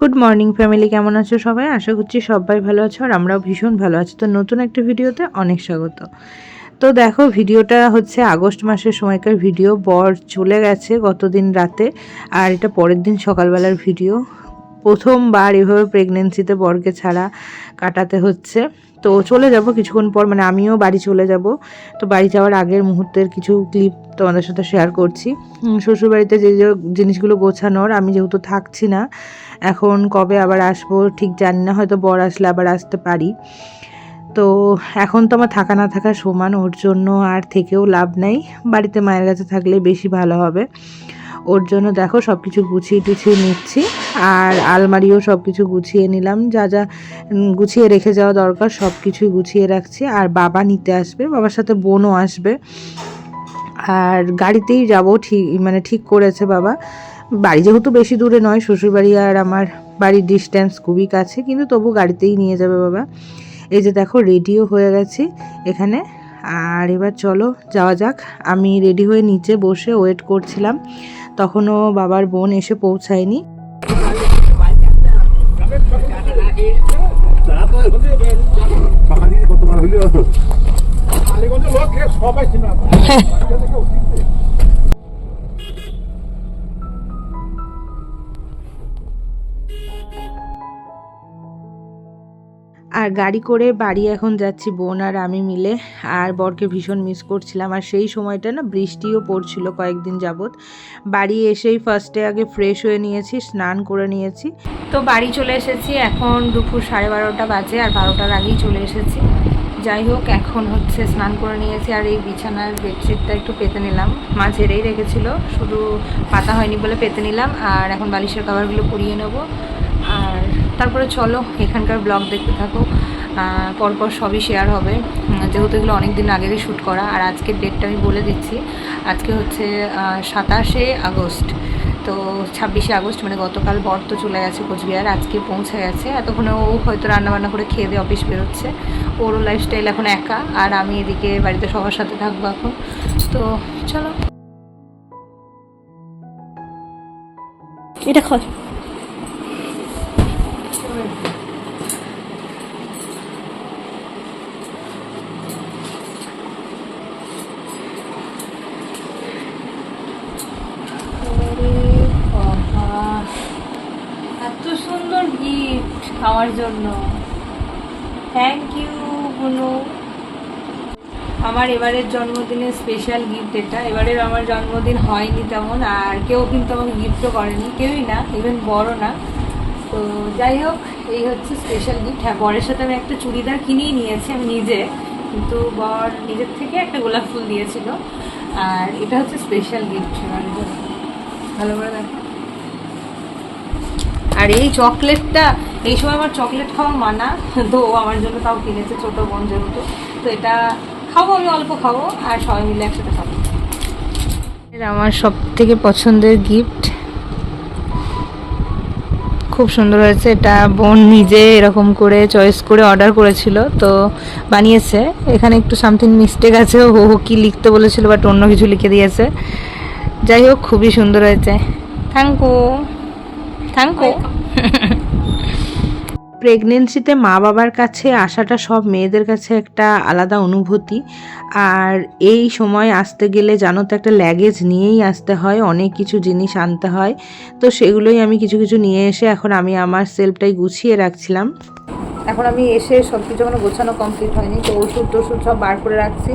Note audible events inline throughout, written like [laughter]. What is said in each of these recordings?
Good morning family কেমন আছো সবাই? আশা করছি সবাই ভালো আছো আর আমরাও ভীষণ ভালো আছি। তো নতুন একটা ভিডিওতে অনেক স্বাগত। তো দেখো, ভিডিওটা হচ্ছে আগস্ট মাসের সময়কার ভিডিও। বর চলে গেছে গতদিন রাতে আর এটা পরের দিন সকালবেলার ভিডিও। প্রথমবার এভাবে প্রেগনেন্সিতে বরকে ছাড়া কাটাতে হচ্ছে। তো চলে যাব কিছুক্ষণ পর মানে আমিও বাড়ি চলে যাব। তো বাড়ি যাওয়ার আগের মুহূর্তের কিছু ক্লিপ তোমাদের সাথে শেয়ার করছি। শ্বশুরবাড়িতে যে যে জিনিসগুলো গোছানোর, আমি যেহেতু থাকছি না এখন কবে আবার আসব ঠিক জানি না, হয়তো বর আসলে আবার আসতে পারি। তো এখন তো আমার থাকা না থাকা সমান, ওর জন্য আর থেকেও লাভ নেই। বাড়িতে মায়ের কাছে থাকলে বেশি ভালো হবে। ওর জন্য দেখো সব কিছু গুছিয়ে টুছিয়ে নিচ্ছি, আর আলমারিও সব কিছু গুছিয়ে নিলাম। যা যা গুছিয়ে রেখে যাওয়া দরকার সব কিছুই গুছিয়ে রাখছি। আর বাবা নিতে আসবে, বাবার সাথে বোনও আসবে। আর গাড়িতেই যাব ঠিক মানে ঠিক করেছে বাবা। বাড়ি যেহেতু বেশি দূরে নয় শ্বশুরবাড়ি আর আমার বাড়ির ডিস্ট্যান্স খুবই কাছে কিন্তু তবু গাড়িতেই নিয়ে যাবে বাবা। এই যে দেখো রেডিও হয়ে গেছি এখানে। আর এবার চলো যাওয়া যাক। আমি রেডি হয়ে নিচে বসে ওয়েট করছিলাম তখনও বাবার বোন এসে পৌঁছায়নি। সবাই [laughs] আর গাড়ি করে বাড়ি এখন যাচ্ছি বোন আর আমি মিলে। আর বরকে ভীষণ মিস করছিলাম। আর সেই সময়টা না বৃষ্টিও পড়ছিল কয়েকদিন যাবৎ। বাড়ি এসেই ফার্স্টে আগে ফ্রেশ হয়ে নিয়েছি, স্নান করে নিয়েছি। তো বাড়ি চলে এসেছি এখন দুপুর সাড়ে বারোটা বাজে আর বারোটার আগেই চলে এসেছি। যাই হোক, এখন হচ্ছে স্নান করে নিয়েছি আর এই বিছানার বেডশিটটা একটু পেতে নিলাম। মা ঝেড়েই রেখেছিল, শুধু পাতা হয়নি বলে পেতে নিলাম। আর এখন বালিশের কাভারগুলো পরিয়ে নেব। তারপরে চলো, এখানকার ব্লগ দেখতে থাকো। পরপর সবই শেয়ার হবে। যেহেতু এগুলো অনেক দিন আগেরই শ্যুট করা, আর আজকের ডেটটা আমি বলে দিচ্ছি। আজকে হচ্ছে সাতাশে আগস্ট। তো ছাব্বিশে আগস্ট মানে গতকাল বর তো চলে গেছে কোচবিহার, আজকে পৌঁছে গেছে। এতক্ষণে ও হয়তো রান্নাবান্না করে খেয়ে দিয়ে অফিস বেরোচ্ছে। ওরও লাইফস্টাইল এখন একা, আর আমি এদিকে বাড়িতে সবার সাথে থাকব এখন। তো চলো। এটা খর এত সুন্দর আমার জন্য। থ্যাংক ইউ বুনু আমার এবারের জন্মদিনের স্পেশাল গিফট এটা। এবারের আমার জন্মদিন হয়নি তেমন, আর কেউ কিন্তু আমাকে গিফটও করেনি। কেউই না ইভেন বড় না। তো যাই হোক, এই হচ্ছে স্পেশাল গিফট হ্যাঁ বরের সাথে আমি একটা চুড়িদার কিনেই নিয়েছি আমি নিজে। কিন্তু বর নিজের থেকে একটা গোলাপ ফুল দিয়েছিল। আর এটা হচ্ছে স্পেশাল গিফট ভালো করে দেখো। আর এই চকলেটটা এই সময় আমার চকলেট খাওয়া মানা, তো আমার জন্য তাও কিনেছে ছোট বোন যেহেতু। তো এটা খাব, আমি অল্প খাব, আর সবাই মিলে একসাথে খাব। আমার সব থেকে পছন্দের গিফট খুব সুন্দর হয়েছে, এটা বোন নিজে এরকম করে চয়েস করে অর্ডার করেছিল, তো বানিয়েছে। এখানে একটু সামথিং মিস্টেক আছে, ও ও কি লিখতে বলেছিল বাট অন্য কিছু লিখে দিয়েছে। যাই হোক, খুবই সুন্দর হয়েছে। থ্যাংক ইউ থ্যাংক ইউ প্রেগনেন্সিতে মা বাবার কাছে আসাটা সব মেয়েদের কাছে একটা আলাদা অনুভূতি। আর এই সময় আসতে গেলে জানো তো একটা ল্যাগেজ নিয়েই আসতে হয়, অনেক কিছু জিনিস আনতে হয়। তো সেগুলোই আমি কিছু কিছু নিয়ে এসে এখন আমি আমার সেলফটাই গুছিয়ে রাখছিলাম। এখন আমি এসে সব কিছু এখনও গোছানো কমপ্লিট হয়নি, তো ওষুধ টষুধ সব বার করে রাখছি।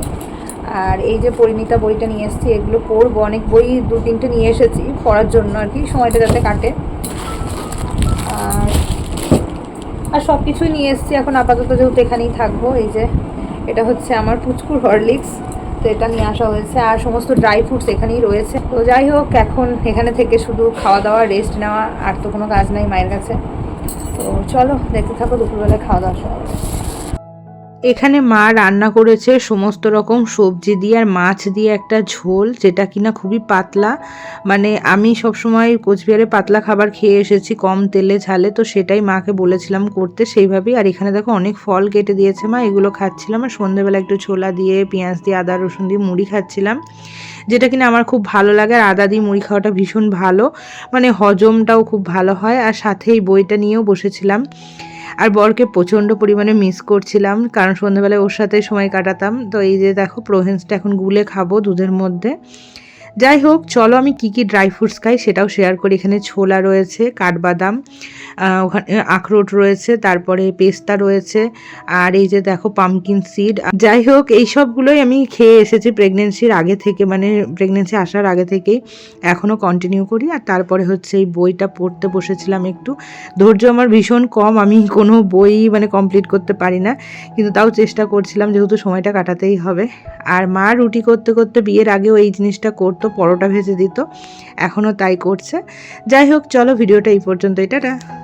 আর এই যে পরিণীতা বইটা নিয়ে এসেছি, এগুলো পড়ব অনেক বই দু তিনটে নিয়ে এসেছি পড়ার জন্য আর কি, সময়টা যাতে কাটে। আর সব কিছুই নিয়ে এসেছি। এখন আপাতত যেহেতু এখানেই থাকব, এই যে এটা হচ্ছে আমার পুচকুর হরলিক্স। তো এটা নিয়ে আসা হয়েছে। আর সমস্ত ড্রাই ফ্রুটস এখানেই রয়েছে। তো যাই হোক, এখন এখানে থেকে শুধু খাওয়া দাওয়া রেস্ট নেওয়া, আর তো কোনো কাজ নাই মায়ের কাছে। তো চলো, দেখতে থাকো, দুপুরবেলায় খাওয়া দাওয়া সব। এখানে মা রান্না করেছে সমস্ত রকম সবজি দিয়ে আর মাছ দিয়ে একটা ঝোল, যেটা কিনা খুবই পাতলা। মানে আমি সবসময় কোচবিহারে পাতলা খাবার খেয়ে এসেছি কম তেলে ঝালে, তো সেটাই মাকে বলেছিলাম করতে সেইভাবেই। আর এখানে দেখো অনেক ফল কেটে দিয়েছে মা, এগুলো খাচ্ছিলাম। আর সন্ধ্যেবেলা একটু ছোলা দিয়ে, পেঁয়াজ দিয়ে, আদা, রসুন দিয়ে মুড়ি খাচ্ছিলাম, যেটা কিনা আমার খুব ভালো লাগে। আর আদা দিয়ে মুড়ি খাওয়াটা ভীষণ ভালো। মানে হজমটাও খুব ভালো হয়। আর সাথে এই বইটা নিয়েও বসেছিলাম। আর বরকে প্রচণ্ড পরিমাণে মিস করছিলাম, কারণ সন্ধ্যাবেলায় ওর সাথে সময় কাটাতাম। তো এই যে দেখো, প্রোহেন্সটা এখন গুলে খাব দুধের মধ্যে। যাই হোক, চলো আমি কি কি ড্রাই ফ্রুটস খাই সেটাও শেয়ার করি। এখানে ছোলা রয়েছে, কাঠবাদাম ওখানে আখরোট রয়েছে, তারপরে পেস্তা রয়েছে, আর এই যে দেখো পামকিন সিড যাই হোক, এই সবগুলোই আমি খেয়ে এসেছি প্রেগনেন্সির আগে থেকে মানে প্রেগনেন্সি আসার আগে থেকেই। এখনও কন্টিনিউ করি, আর তারপরে হচ্ছে এই বইটা পড়তে বসেছিলাম একটু। ধৈর্য আমার ভীষণ কম, আমি কোনো বই মানে কমপ্লিট করতে পারি না, কিন্তু তাও চেষ্টা করছিলাম, যেহেতু সময়টা কাটাতেই হবে। আর মা রুটি করতে করতে বিয়ের আগেও এই জিনিসটা করতো। পরোটা ভেজে দিত এখনও তাই করছে। যাই হোক চলো ভিডিওটা এই পর্যন্ত টাটা।